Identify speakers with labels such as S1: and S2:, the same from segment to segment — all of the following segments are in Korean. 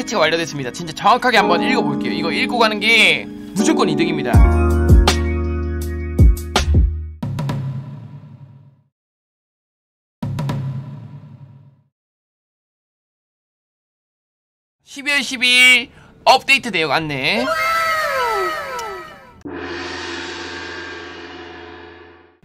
S1: 패치가 완료됐습니다. 진짜 정확하게 한번 읽어볼게요. 이거 읽고 가는 게 무조건 이득입니다. (12월 12일) 업데이트 내용 안내.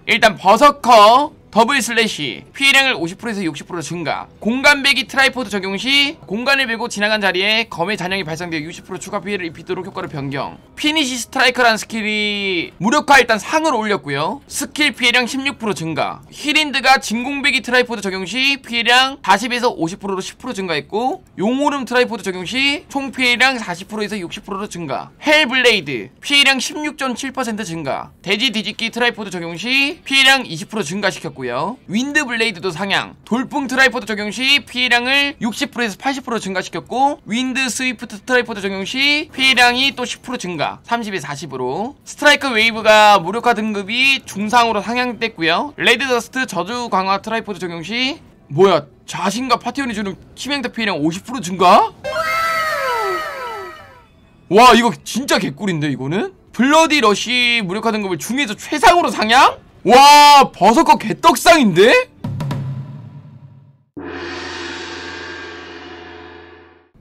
S1: 일단 버서커 더블 슬래시 피해량을 50%에서 60% 증가 공간 배기 트라이포드 적용 시 공간을 베고 지나간 자리에 검의 잔향이 발생되어 60% 추가 피해를 입히도록 효과를 변경. 피니시 스트라이커라는 스킬이 무력화 일단 상을 올렸고요. 스킬 피해량 16% 증가. 힐인드가 진공배기 트라이포드 적용 시 피해량 40에서 50%로 10% 증가했고 용오름 트라이포드 적용 시 총 피해량 40%에서 60%로 증가. 헬블레이드 피해량 16.7% 증가. 돼지 뒤집기 트라이포드 적용 시 피해량 20% 증가시켰고요 있고요 윈드 블레이드도 상향 돌풍 트라이포드 적용 시 피해량을 60%에서 80% 증가시켰고 윈드 스위프트 트라이포드 적용 시 피해량이 또 10% 증가 30에서 40으로 스트라이크 웨이브가 무력화 등급이 중상으로 상향됐고요 레드 더스트 저주 강화 트라이포드 적용 시 뭐야 자신과 파티원이 주는 치명타 피해량 50% 증가? 와 이거 진짜 개꿀인데 이거는? 블러디 러쉬 무력화 등급을 중에서 최상으로 상향? 와 버섯거 개떡상인데?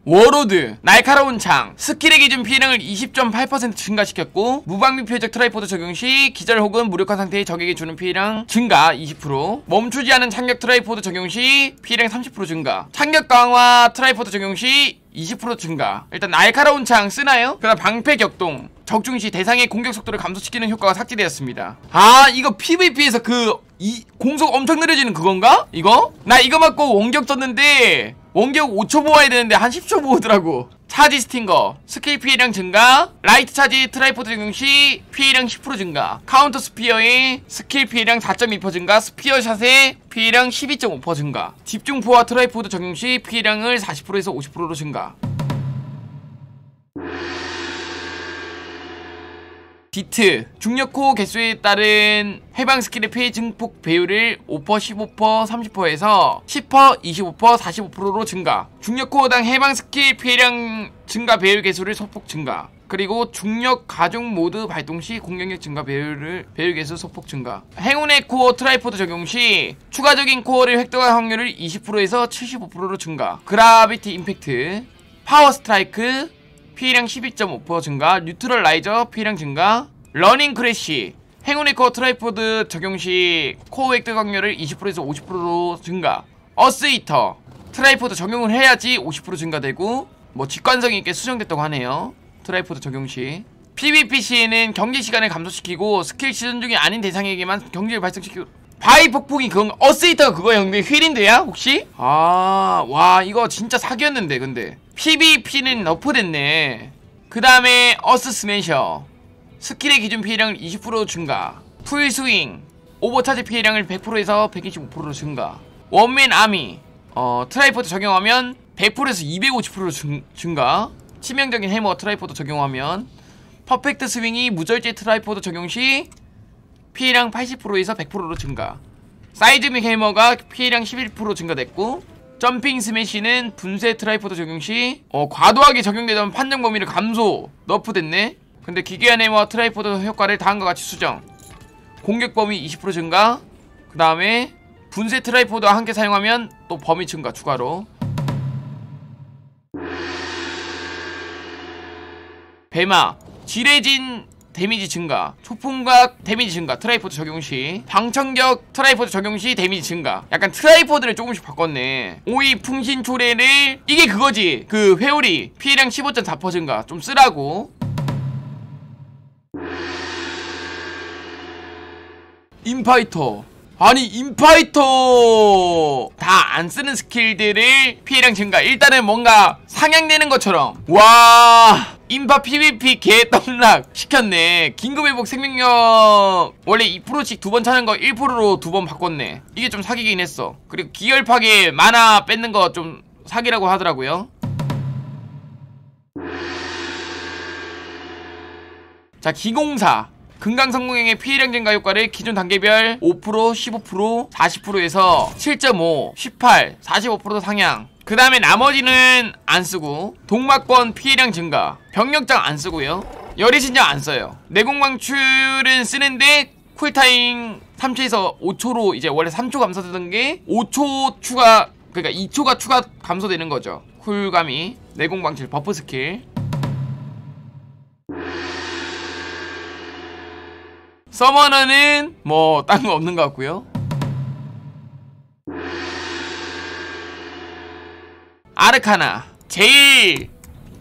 S1: 워로드 날카로운 창 스킬의 기준 피해량을 20.8% 증가시켰고 무방비 표적 트라이포드 적용 시 기절 혹은 무력화 상태의 적에게 주는 피해량 증가 20% 멈추지 않은 창격 트라이포드 적용 시 피해량 30% 증가. 창격 강화 트라이포드 적용 시 20% 증가. 일단 날카로운 창 쓰나요? 그다음 방패 격동 적중 시 대상의 공격 속도를 감소시키는 효과가 삭제되었습니다. 아 이거 PVP에서 그 이 공속 엄청 느려지는 그건가? 이거? 나 이거 맞고 원격 썼는데 원격 5초 모아야 되는데 한 10초 모으더라고. 차지 스팅거. 스킬 피해량 증가. 라이트 차지 트라이포드 적용 시 피해량 10% 증가. 카운터 스피어의 스킬 피해량 4.2% 증가. 스피어 샷의 피해량 12.5% 증가. 집중포와 트라이포드 적용 시 피해량을 40%에서 50%로 증가 디트 중력호 개수에 따른 해방 스킬의 피해 증폭 배율을 5%, 15%, 30%에서 10%, 25%, 45%로 증가. 중력호당 해방 스킬 피해량 증가 배율 개수를 소폭 증가. 그리고 중력 가중 모드 발동 시 공격력 증가 배율을 배율 개수 소폭 증가. 행운의 코어 트라이포드 적용 시 추가적인 코어를 획득할 확률을 20%에서 75%로 증가. 그라비티 임팩트 파워 스트라이크 피해량 12.5% 증가 뉴트럴 라이저 피해량 증가 러닝 크래쉬 행운의 코어 트라이포드 적용 시 코어 획득 확률을 20%에서 50%로 증가. 어스이터 트라이포드 적용을 해야지 50% 증가되고 뭐 직관성 있게 수정됐다고 하네요. 트라이포드 적용 시. PVPC에는 경제 시간을 감소시키고 스킬 시즌 중이 아닌 대상에게만 경제를 발생시키고 바위 폭풍이 그건 어스이터가 그거야 근데 휠인데야 혹시? 아 와 이거 진짜 사기였는데 근데 PVP는 너프됐네. 그 다음에 어스 스매셔. 스킬의 기준 피해량을 20% 증가. 풀스윙. 오버차지 피해량을 100%에서 125% 증가. 원맨 아미. 어, 트라이포드 적용하면 100%에서 250% 증, 증가. 치명적인 해머 트라이포드 적용하면 퍼펙트 스윙이 무절제 트라이포드 적용 시 피해량 80%에서 100%로 증가. 사이즈믹 해머가 피해량 11% 증가됐고 점핑 스매시는 분쇄 트라이포드 적용 시 어, 과도하게 적용되던 판정 범위를 감소 너프 됐네? 근데 기계한 해머 트라이포드 효과를 다음과 같이 수정. 공격 범위 20% 증가 그 다음에 분쇄 트라이포드와 함께 사용하면 또 범위 증가 추가로. 배마 지뢰진 데미지 증가 초풍각 데미지 증가 트라이포드 적용 시 방청격 트라이포드 적용 시 데미지 증가. 약간 트라이포드를 조금씩 바꿨네. 오이 풍신 초래를 이게 그거지. 그 회오리 피해량 15.4% 증가. 좀 쓰라고. 인파이터. 아니 인파이터! 다 안 쓰는 스킬들을 피해량 증가. 일단은 뭔가 상향되는 것처럼. 와 인파 PVP 개떡락 시켰네. 긴급회복 생명력. 원래 2%씩 두 번 차는 거 1%로 두 번 바꿨네. 이게 좀 사기긴 했어. 그리고 기혈파괴 만화 뺏는 거 좀 사기라고 하더라고요. 자 기공사. 금강성공행의 피해량 증가 효과를 기존 단계별 5%, 15%, 40%에서 7.5, 18, 45% 상향 그 다음에 나머지는 안 쓰고 동막권 피해량 증가 병력장 안 쓰고요. 열의신장 안 써요. 내공방출은 쓰는데 쿨타임 3초에서 5초로 이제 원래 3초 감소되던 게 5초 추가 그러니까 2초가 추가 감소되는 거죠. 쿨감이 내공방출 버프 스킬. 서머너는 뭐 딴 거 없는 것 같고요 아르카나 제일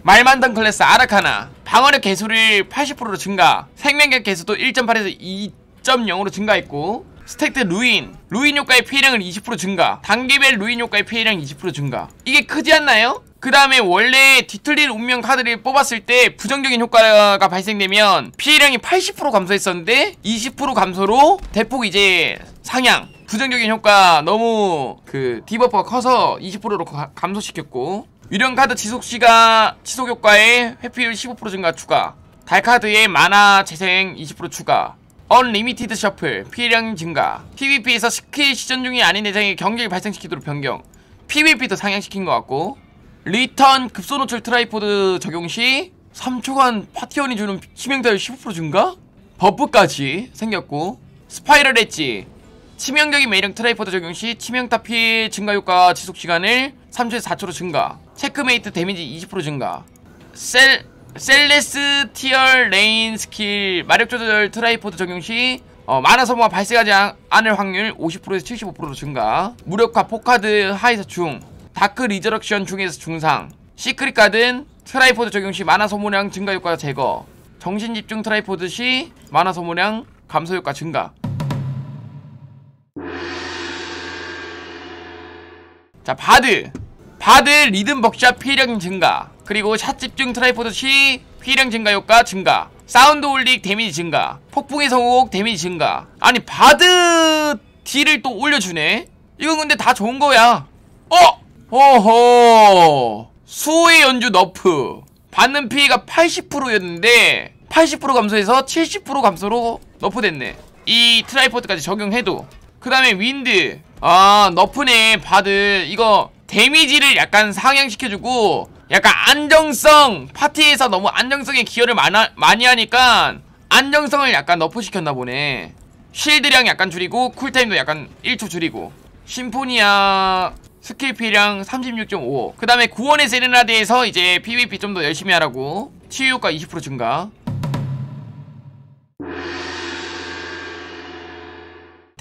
S1: 말만던 클래스 아르카나. 방어력 개수를 80%로 증가. 생명력 개수도 1.8에서 2.0으로 증가했고 스택트 루인. 루인 효과의 피해량을 20% 증가. 단계별 루인 효과의 피해량 20% 증가. 이게 크지 않나요? 그 다음에 원래 뒤틀릴 운명 카드를 뽑았을 때 부정적인 효과가 발생되면 피해량이 80% 감소했었는데 20% 감소로 대폭 이제 상향 부정적인 효과 너무 그 디버프가 커서 20%로 감소시켰고 유령 카드 지속 시가 지속 효과에 회피율 15% 증가 추가 달카드의 만화 재생 20% 추가 언리미티드 셔플 피해량 증가 PVP에서 스킬 시전 중이 아닌 대상의 경기를 발생시키도록 변경 PVP도 상향시킨 것 같고 리턴 급소 노출 트라이포드 적용 시 3초간 파티원이 주는 치명타율 15% 증가? 버프까지 생겼고 스파이럴 엣지 치명적인 매력 트라이포드 적용 시 치명타 피해 증가 효과 지속 시간을 3초에서 4초로 증가 체크메이트 데미지 20% 증가. 셀 셀레스티얼 레인 스킬 마력 조절 트라이포드 적용 시 어, 만화 소모가 발생하지 않을 확률 50%에서 75%로 증가. 무력화 포카드 하에서 중 다크 리저럭션 중에서 중상. 시크릿 가든 트라이포드 적용 시 만화 소모량 증가 효과 제거. 정신 집중 트라이포드 시 만화 소모량 감소 효과 증가 자 바드. 바드 리듬 벅샷 피해량 증가. 그리고 샷 집중 트라이포드 시 피해량 증가 효과 증가. 사운드 올릭 데미지 증가. 폭풍의 성공 데미지 증가. 아니 바드 딜을 또 올려주네? 이건 근데 다 좋은 거야. 어! 어허. 수호의 연주 너프. 받는 피해가 80%였는데 80% 감소해서 70% 감소로 너프됐네. 이 트라이포드까지 적용해도 그 다음에 윈드 아 너프네 바드 이거 데미지를 약간 상향시켜주고 약간 안정성 파티에서 너무 안정성에 기여를 많아, 많이 하니까 안정성을 약간 너프시켰나 보네. 쉴드량 약간 줄이고 쿨타임도 약간 1초 줄이고. 심포니아 스킬 피량 36.5그 다음에 구원의 세레나데에서 이제 PVP 좀 더 열심히 하라고. 치유효과 20% 증가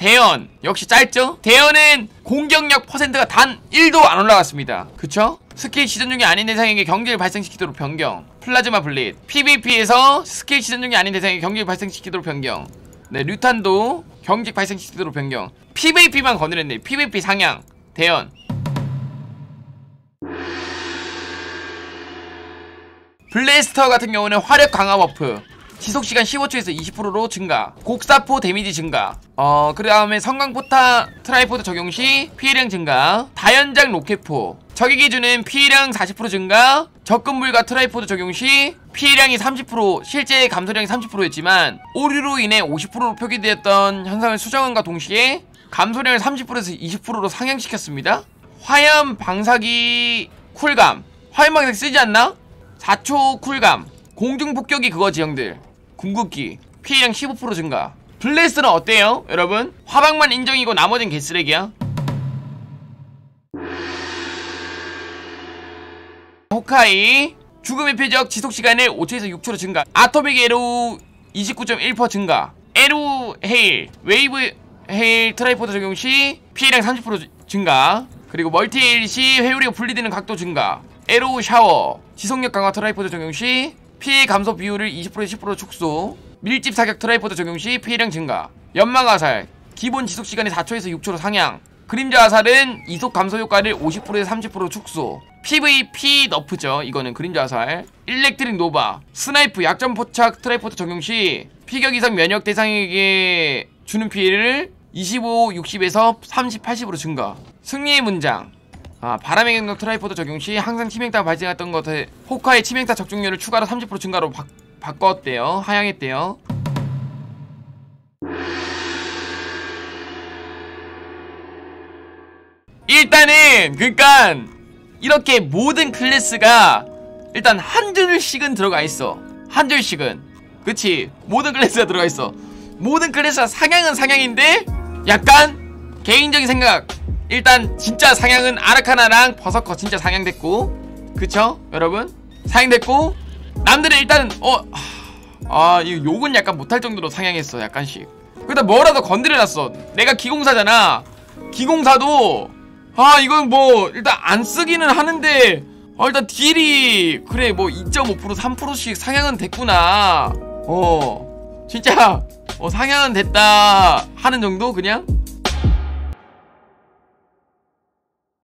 S1: 대연. 역시 짧죠? 대연은 공격력 퍼센트가 단 1도 안 올라갔습니다. 그쵸? 스킬 시전 중이 아닌 대상에게 경기를 발생시키도록 변경. 플라즈마 블릿. PVP에서 스킬 시전 중이 아닌 대상에게 경기를 발생시키도록 변경. 네 류탄도 경직 발생시키도록 변경. PVP만 거느렸네. PVP 상향. 대연. 블레스터 같은 경우는 화력 강화 버프 지속시간 15초에서 20%로 증가. 곡사포 데미지 증가. 어, 그 다음에 성광포타 트라이포드 적용시 피해량 증가. 다연장 로켓포. 적에게 주는 피해량 40% 증가. 접근불가 트라이포드 적용시 피해량이 30% 실제 감소량이 30%였지만 오류로 인해 50%로 표기되었던 현상을 수정함과 동시에 감소량을 30%에서 20%로 상향시켰습니다. 화염 방사기 쿨감. 화염 방사기 쓰지 않나? 4초 쿨감. 공중 폭격이 그거 지 형들 궁극기 피해량 15% 증가. 블레스는 어때요 여러분? 화방만 인정이고 나머진 개쓰레기야? 호카이 죽음의 표적 지속시간을 5초에서 6초로 증가. 아토믹 에로 29.1% 증가. 에로 헤일 웨이브 헤일 트라이포드 적용 시 피해량 30% 증가. 그리고 멀티 헤일 시 회오리가 분리되는 각도 증가. 에로 샤워 지속력 강화 트라이포드 적용 시 피해 감소 비율을 20%에서 10% 축소. 밀집 사격 트라이포드 적용 시 피해량 증가. 연막 화살. 기본 지속 시간이 4초에서 6초로 상향. 그림자 화살은 이속 감소 효과를 50%에서 30% 축소. PVP 너프죠. 이거는 그림자 화살. 일렉트릭 노바. 스나이프 약점 포착 트라이포드 적용 시 피격 이상 면역 대상에게 주는 피해를 25, 60에서 30, 80으로 증가. 승리의 문장 아, 바람의 경력 트라이포드 적용 시 항상 치명타가 발생했던 것에 호카의 치명타 적중률을 추가로 30% 증가로 바, 바꿨대요. 하향했대요. 일단은 그니까 이렇게 모든 클래스가 일단 한 줄씩은 들어가 있어. 한 줄씩은. 그치? 모든 클래스가 들어가 있어. 모든 클래스가 상향은 상향인데 약간 개인적인 생각 일단 진짜 상향은 아르카나랑 버서커 진짜 상향됐고 그쵸? 여러분? 상향됐고 남들은 일단 어아 이거 욕은 약간 못할 정도로 상향했어 약간씩. 그다 뭐라도 건드려놨어. 내가 기공사잖아. 기공사도 아 이건 뭐 일단 안 쓰기는 하는데 아 일단 딜이 그래 뭐 2.5% 3%씩 상향은 됐구나. 어 진짜 어 상향은 됐다 하는 정도 그냥